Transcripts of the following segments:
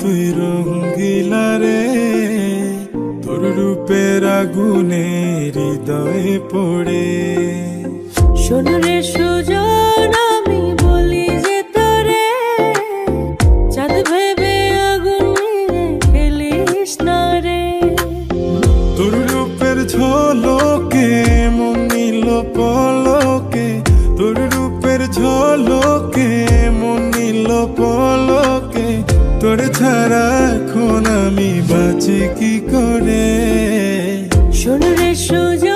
তুই রঙ্গিলা রে। তোর রূপের আগুনে হৃদয়ে পড়ে। শোন রে সুজন আমি বলি যে তোরে চাঁদ ভেবে আগুন খেলিস না রে। তোর রূপের ঝলকে মন নিল পলকে। পলকে তোর ছাড়া এখন আমি বাঁচি কি করে? শোন রে সুজন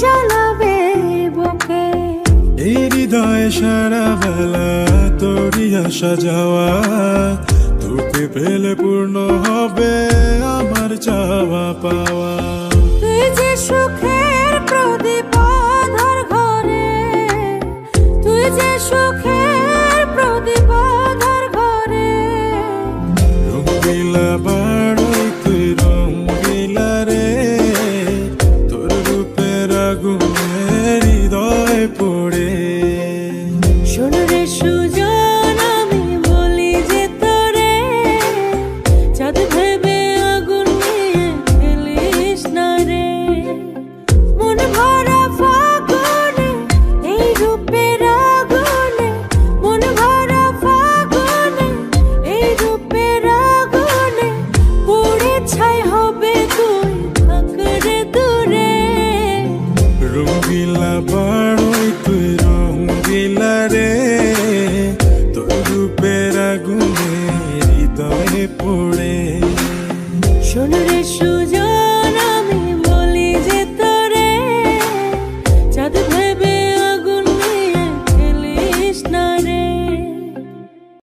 জ্বালাবে বুকে। এই হৃদয় সারা বেলা তোরই আসা যাওয়া তোকে পেলে পূর্ণ ruin. Karoi Turong Vilare.